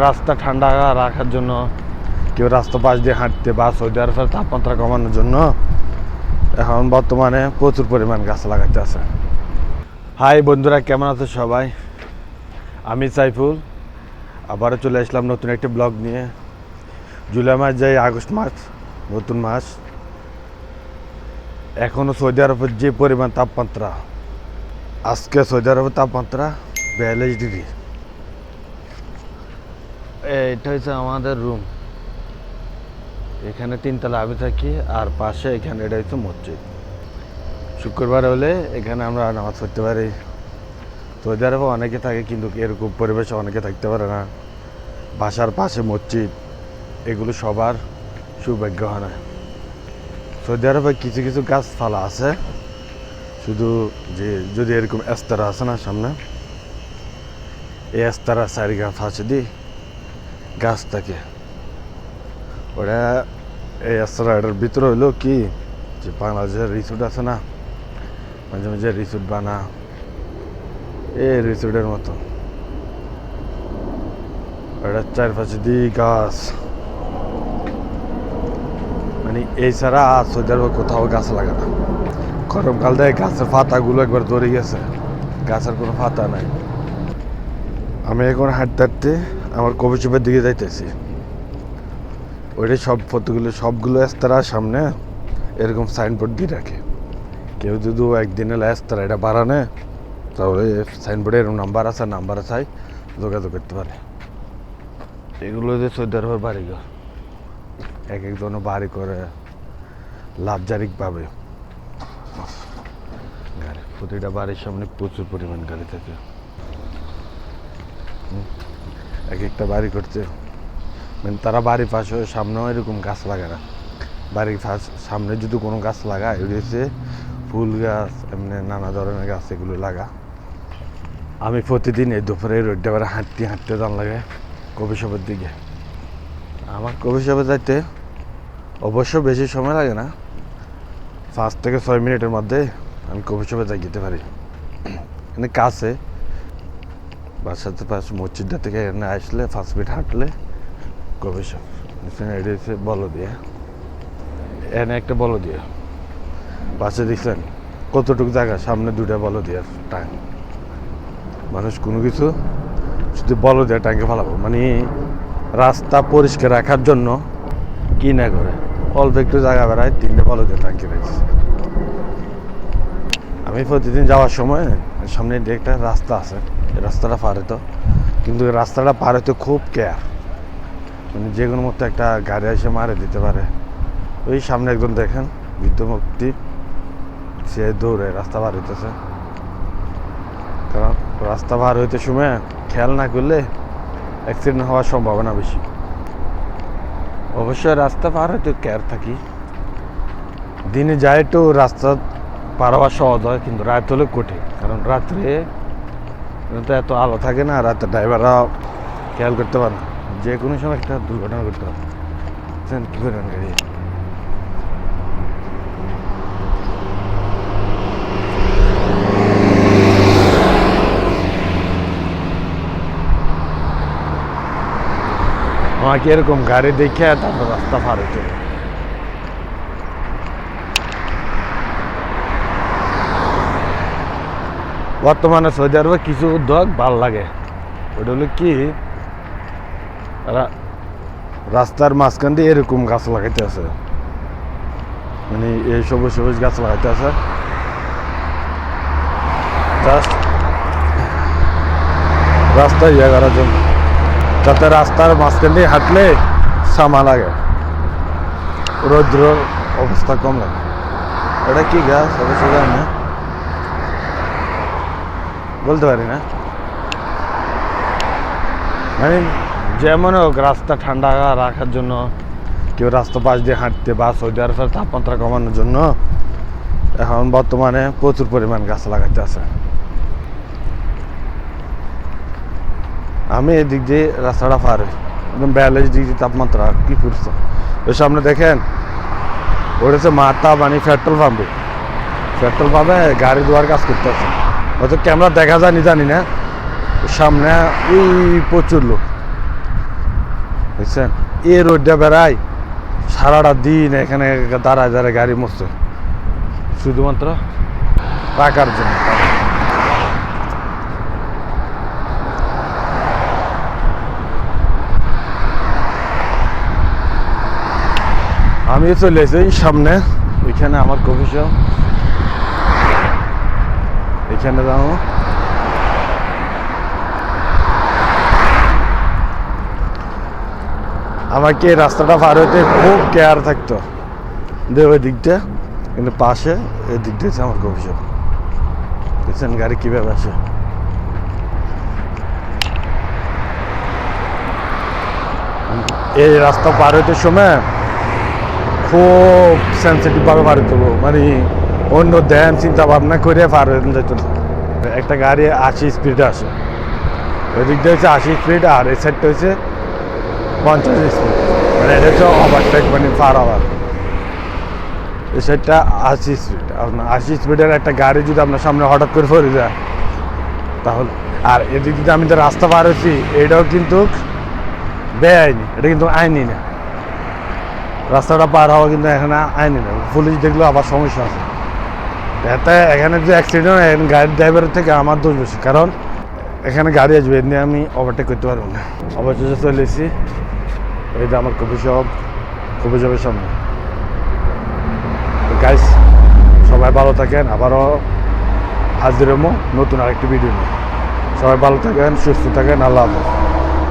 রাস্তা ঠান্ডা রাখার জন্য কেউ রাস্তা পাশ দিয়ে হাঁটতে বা সৌদি আরবের তাপমাত্রা কমানোর জন্য এখন বর্তমানে প্রচুর পরিমাণ গাছ লাগাতে আছে। হাই বন্ধুরা, কেমন আছে সবাই? আমি সাইফুল। আবারও চলে আসলাম নতুন একটি ব্লগ নিয়ে। জুলাই মাস যাই, আগস্ট মাস, নতুন মাস। এখনও সৌদি আরবের যে পরিমাণ তাপমাত্রা, আজকে সৌদি আরবের তাপমাত্রা বিয়াল্লিশ ডিগ্রি। এটা হচ্ছে আমাদের রুম এখানে তিনতলা আমি থাকি, আর পাশে এখানে এটা হচ্ছে মসজিদ। শুক্রবার হলে এখানে আমরা নামাজ পড়তে পারি। সৌদি আরবে অনেকে থাকে, কিন্তু এরকম পরিবেশে অনেকে থাকতে পারে না। বাসার পাশে মসজিদ, এগুলো সবার সৌভাগ্য হয় না। সৌদি আরবে কিছু কিছু গাছপালা আছে, শুধু যে, যদি এরকম এস্তারা আছে না সামনে, এই এস্তারা গাছ আছে দি গাছ থাকে ওটা এই এস্তারা এটার ভিতরে হইল কি? যে বাংলাদেশের রিসোর্ট আছে না? মাঝে মাঝে রিসোর্ট বানা। এই রিসোর্টের মতো। ওটার চারপাশে দি গাছ। মানে এই ছাড়া আর আরবে কোথাও গাছ লাগে না। গরমকাল দেয় গাছের পাতাগুলো একবার ধরে গেছে। গাছের কোনো পাতা নাই। আমি এখন হাঁটতে হাঁটতে আমার কবি চুপের দিকে যাইতেছি। ওইটাই সব ফটোগুলো, সবগুলো এস্তারা সামনে এরকম সাইনবোর্ড দিয়ে রাখে। কেউ যদি একদিনে এস্তারা, এটা বাড়ানে তাহলে সাইনবোর্ডে এরকম নাম্বার আছে নাম্বার আছে যোগাযোগ করতে পারে। এগুলো যে আরবের বাড়িঘর। এক একজন বাড়ি করে লাভজারিকভাবে গাড়ি, প্রতিটা বাড়ির সামনে প্রচুর পরিমাণ গাড়ি থাকে। এক একটা বাড়ি করছে। মানে তারা বাড়ির পাশে সামনেও এরকম গাছ লাগায় না। বাড়ির সামনে যদি কোনো গাছ লাগায়, ওই হচ্ছে ফুল গাছ, এমনি নানা ধরনের গাছ এগুলো লাগা। আমি প্রতিদিন এই দুপুরে রোডটা বেড়ে হাঁটতে হাঁটতে যান লাগে কবি শপের দিকে। আমার কবি শপে যাইতে অবশ্য বেশি সময় লাগে না। পাঁচ থেকে ছয় মিনিটের মধ্যে আমি কফি শপে যাই যেতে পারি। এখানে কাছে বাসাতে পাশ মসজিদটা থেকে এখানে আসলে ফার্স্ট মিনিট হাঁটলে শপ এখানে এটা হচ্ছে বলো দিয়ে এখানে একটা বলো দিয়ে পাশে দেখছেন কতটুকু জায়গা? সামনে দুটা বলো দিয়ে টাইম মানুষ কোনো কিছু শুধু বলো দিয়ে টাঙ্কে ফেলাবো। মানে রাস্তা পরিষ্কার রাখার জন্য কি না করে? অল্প একটু জায়গা বেড়ায় তিনটে বলো দিয়ে টাঙ্কি রাখছে। আমি প্রতিদিন যাওয়ার সময় সামনে একটা রাস্তা আছে। রাস্তাটা পার হতো কিন্তু রাস্তাটা পার হতে খুব কেয়ার মানে যে কোনো মতো একটা গাড়ি এসে মারে দিতে পারে। ওই সামনে একজন দেখেন, বৃদ্ধ মুক্তি সে দৌড়ে রাস্তা পার হইতেছে। কারণ রাস্তা পার হইতে সময় খেয়াল না করলে অ্যাক্সিডেন্ট হওয়ার সম্ভাবনা বেশি। অবশ্যই রাস্তা পার হইতে কেয়ার থাকি। দিনে যায় একটু রাস্তা পার সহজ হয়, কিন্তু রাত হলে কঠিন। কারণ রাত্রে তো এত আলো থাকে না, রাতে ড্রাইভাররা খেয়াল করতে পারে না। যে কোনো সময় একটা দুর্ঘটনা করতে পারে। কী করেন গাড়ি? আমাকে এরকম গাড়ি দেখে তারপর রাস্তা পার হইতে বর্তমানে সৌদি আরবে কিছু উদ্যোগ ভালো লাগে। ওটা হলো কি রাস্তার মাঝখান দিয়ে এরকম গাছ লাগাইতে আছে। মানে এই সবুজ সবুজ গাছ লাগাইতে আছে। রাস্তা ইয়ে করার জন্য। যাতে রাস্তার মাঝখান দিয়ে হাঁটলে সামা লাগে। রৌদ্র অবস্থা কম লাগে। এটা কি গাছ? অবশ্য জানি না। বলতে পারি না। মানে যেমন হোক, রাস্তা ঠান্ডা রাখার জন্য, কেউ রাস্তা পাশ দিয়ে হাঁটতে, বা সৌদি আরবের তাপমাত্রা কমানোর জন্য, এখন বর্তমানে প্রচুর পরিমাণ গাছ লাগাইতে আছে। আমি এদিক দিয়ে রাস্তাটা পার। একদম বিয়াল্লিশ ডিগ্রি তাপমাত্রা, কি করছে? ওই সামনে দেখেন ওটা হচ্ছে মাতা মানে পেট্রোল পাম্পে। পেট্রোল পাম্পে গাড়ি ধোয়ার কাজ করতে আছে হয়তো ক্যামেরা দেখা যায়নি জানি না। সামনে ওই প্রচুর লোক। বুঝছেন? এ রোডটা বেড়াই সারাটা দিন এখানে দাঁড়ায় দাঁড়ায় গাড়ি মরছে। শুধুমাত্র টাকার জন্য। আমি চলে এসেছি সামনে। ওইখানে আমার কফি শপ যাব আমাকে রাস্তাটা পার হইতে খুব কেয়ার থাকতো। যে ওই দিকটা, কিন্তু পাশে এই দিকটা হচ্ছে আমার শপ দেখছেন গাড়ি কীভাবে আসে। এই রাস্তা পার হইতে সময় খুব সেন্সিটিভভাবে পার হইতে মানে অন্য ধ্যান চিন্তা ভাবনা করে পার হইতে যেত একটা গাড়ি আশি স্পিডে আসে। ওই দিকটা হচ্ছে আশি স্পিড আর এই সাইডটা হচ্ছে পঞ্চাশ স্পিড মানে এটা হচ্ছে ওভারটেক মানে ফার আওয়ার এই সাইডটা আশি স্পিড আপনার আশি স্পিডের একটা গাড়ি যদি আপনার সামনে হঠাৎ করে পড়ে যায়, তাহলে আর এদিক দিয়ে আমি তো রাস্তা পার হচ্ছি এটাও কিন্তু বেআইনি। এটা কিন্তু আইনি না। রাস্তাটা পার হওয়া কিন্তু এখানে আইনি না। পুলিশ দেখলেও আবার সমস্যা আছে। এখানে যে অ্যাক্সিডেন্ট এখানে গাড়ির ড্রাইভারের থেকে আমার দোষ বেশি। কারণ এখানে গাড়ি আসবে, এমনি আমি ওভারটেক করতে পারব না। অবশেষে চলে এসেছি। যে আমার কফি শপ কফি শপের সামনে। গাইস সবাই ভালো থাকেন, আবারও হাজির নতুন আরেকটি ভিডিও নিয়ে। সবাই ভালো থাকেন, সুস্থ থাকেন, আল্লাহ হাফেজ।